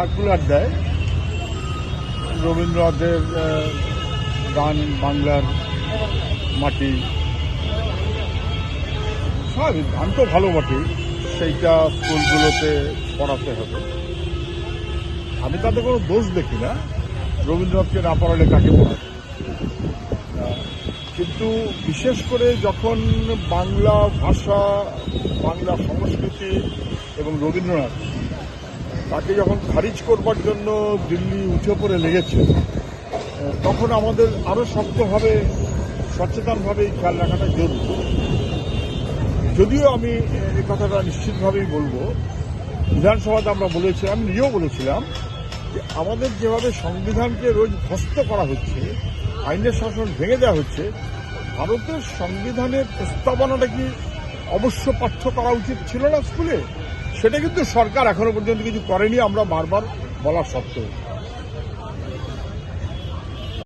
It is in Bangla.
সার্কুলার দেয়। রবীন্দ্রনাথের গান, বাংলার মাটি। স্বাভাবিক গান তো ভালো বটে, সেইটা স্কুলগুলোতে পড়াতে হবে। আমি তাতে কোনো দোষ দেখি না, রবীন্দ্রনাথকে না পড়ালে কাকে পড়াবে? কিন্তু বিশেষ করে যখন বাংলা ভাষা, বাংলা সংস্কৃতি এবং রবীন্দ্রনাথ তাকে যখন খারিজ করবার জন্য দিল্লি উঠে পড়ে লেগেছে তখন আমাদের আরও শক্তভাবে, সচেতনভাবে এই খেয়াল রাখাটা জরুরি। যদিও আমি এই কথাটা নিশ্চিতভাবেই বলব, বিধানসভাতে আমরা বলেছি, আমি নিজেও বলেছিলাম যে আমাদের যেভাবে সংবিধানকে রোজ ধ্বস্ত করা হচ্ছে, আইনের শাসন ভেঙে দেওয়া হচ্ছে, ভারতের সংবিধানের প্রস্তাবনাটা কি অবশ্য পাঠ্য করা উচিত ছিল না স্কুলে? সেটা কিন্তু সরকার এখনও পর্যন্ত কিছু করেনি আমরা বারবার বলা সত্ত্বেও।